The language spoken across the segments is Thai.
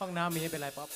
ห้องน้ำมีให้เป็นไรป๊อป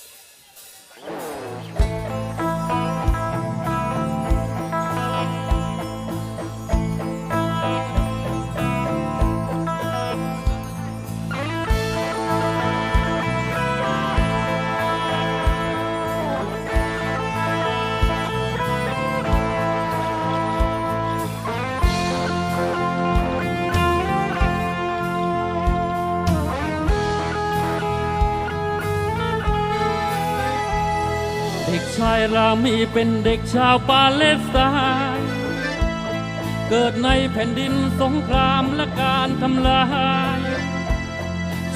ชายรามีเป็นเด็กชาวปาเลสไตน์เกิดในแผ่นดินสงครามและการทำลาย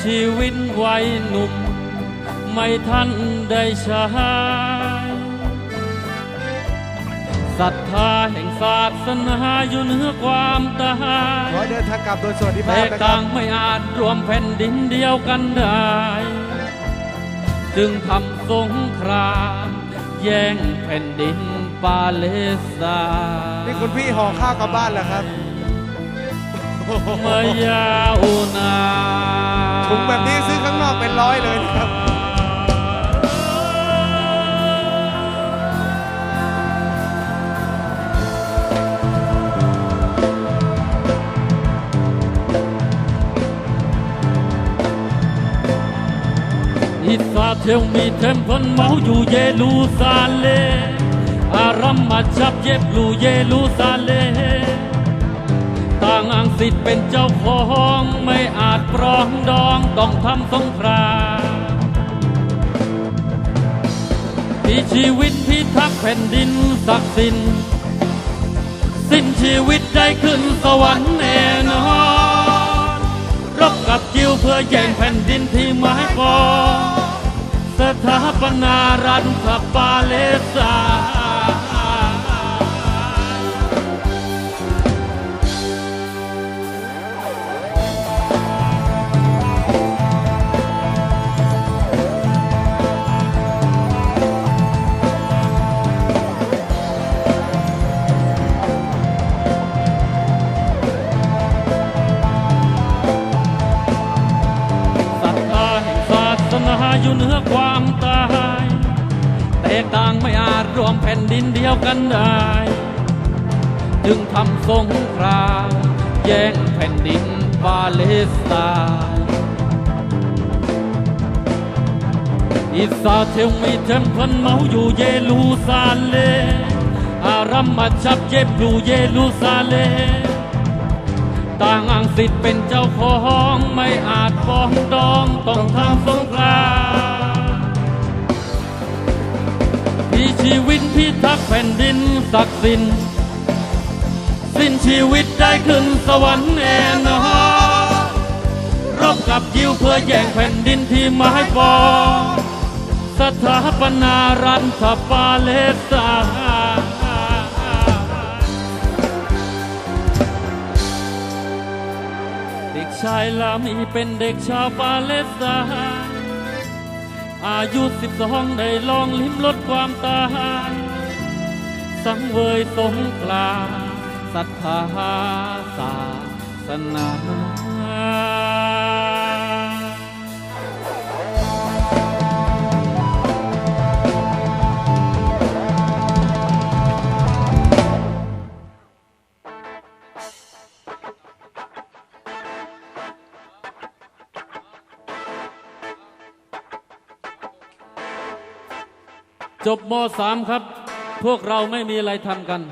ชีวิตวัยหนุ่ม ไม่ทันได้ใช้ศรัทธาแห่งศาสนาอยู่เหนือความตายขอให้เดินทางกลับโดยสวัสดิภาแต่พนะครัต่าบงไม่อาจรวมแผ่นดินเดียวกันได้ จึงทำสงคราม แย่งแผ่นดินปาเลสไตน์นี่คุณพี่ห่อข้าวกลับบ้านแล้วครับเมื่อยาวนานถุงแบบนี้ซื้อข้างนอกเป็นร้อยเลยนะครับ ย็บลูเยรูซาเล็มต่างอังสิทธิ์เป็นเจ้าของไม่อาจปรองดองต้องทำสงครามพี่ชีวิตพิทักษ์แผ่นดินศักดิ์สิทธิ์สิ้นชีวิตได้ขึ้นสวรรค์แน่นอนรบกับจิวเพื่อแย่งแผ่นดินที่หมายปอง สถาปนารัฐปาเลสา อยู่เหนือความตาย แต่ต่างไม่อาจรวมแผ่นดินเดียวกันได้ จึงทำสงครามแย่งแผ่นดินปาเลสไตน์ อิสราเทลมีเทมเพลเมาอยู่เยรูซาเล็มอารัมมาชับเย็บอยู่เยรูซาเล็มต่างอังสิทธิ์เป็นเจ้าของไม่อาจฟ้องดองต้องทำสงคราม ชีวิตพิทักษ์แผ่นดินศักดิ์สิทธิ์สิ้นชีวิตได้ขึ้นสวรรค์แน่นอนรบกับยิวเพื่อแย่งแผ่นดินที่มายปองสถาปนารัฐปาเลสตน์เด็กชายลามีเป็นเด็กชาวปาเลสไตน์ อายุสิบสองได้ลองลิ้มรสความตาย สังเวยสงกรานต์ศรัทธาศาสนา จบม .3 ครับ พวกเราไม่มีอะไรทำกัน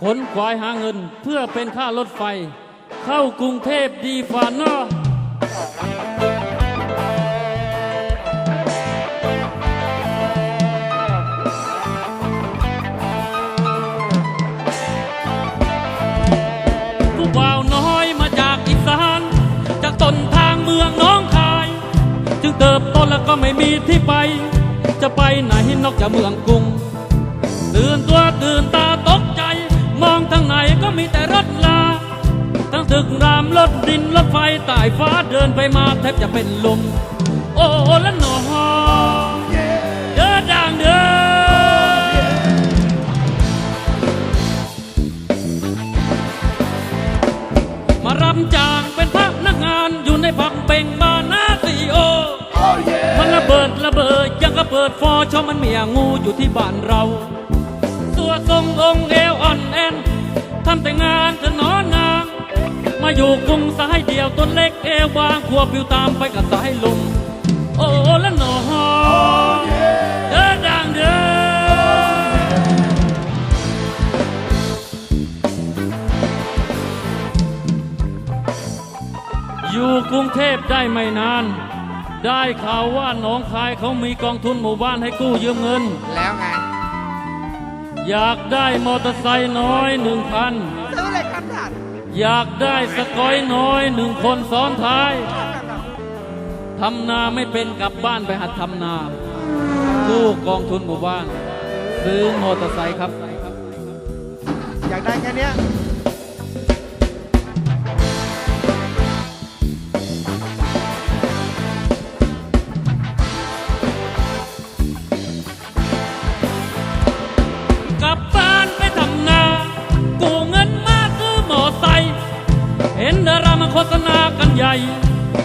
ขนขวายหาเงินเพื่อเป็นค่ารถไฟ เข้ากรุงเทพดีฝ่าเนอะผู้บ่าวน้อยมาจากอีสาน จากต้นทางเมืองน้องคาย จึงเติบโตแล้วก็ไม่มีที่ไป จะไปไหนนอกจากเมืองกรุง ตื่นตัวตื่นตาตกใจ มองทางไหนก็มีแต่รถลา ทั้งตึกรามรถดินรถไฟใต้ฟ้าเดินไปมาแทบจะเป็นลม โอ้และหนอเดินดังเดินมารำจางเป็นพนักงานอยู่ในผับเป่งบานาซีโอ มันระเบิดยังก็เปิดฟอชอมันเมียงูอยู่ที่บ้านเรา ตัวทรงองค์เอวอ่อนแอนทำแต่งานจะนอนนางมาอยู่กรุงสายเดียวต้นเล็กเอวบางขวบปิวตามไปกับสายลมโอ้ละหนอเดินดังเดินอยู่กรุงเทพได้ไม่นาน ได้ข่าวว่าหนองคายเขามีกองทุนหมู่บ้านให้กู้ยืมเงิน แล้วไง อยากได้มอเตอร์ไซค์น้อยหนึ่งคันซื้อเลยครับท่านอยากได้สกอยน้อยหนึ่งคนซ้อนท้ายทำนาไม่เป็นกลับบ้านไปหัดทำนากู้กองทุนหมู่บ้าน ซื้อมอเตอร์ไซค์ครับ อยากได้แค่เนี้ย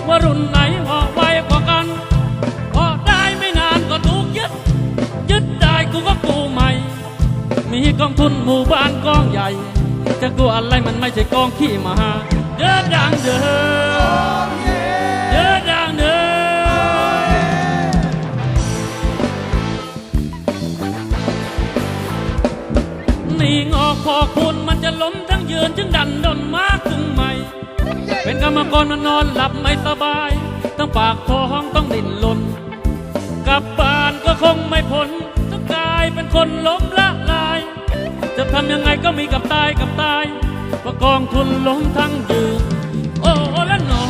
ว่ารุ่นไหนเหาะไวกว่ากัน พอได้ไม่นานก็ถูกยึด ยึดได้กูก็กู้ใหม่ มีกองทุนหมู่บ้านกองใหญ่ จะกู้อะไรมันไม่ใช่กองขี้มาเดินดังเดินเดินดังเดินนี่งอกพอคุณมันจะล้มทั้งยืนจึงดันดนมากกรุงม่ เป็นกรรมกรมันนอนหลับไม่สบาย ต้องปากท้องต้องดิ้นรนกลับบ้านก็คงไม่พ้นต้องกลายเป็นคนล้มละลาย จะทำยังไงก็มีกับตายกับตาย ประกองทุนล้มทั้งยืนโอ้และหนอ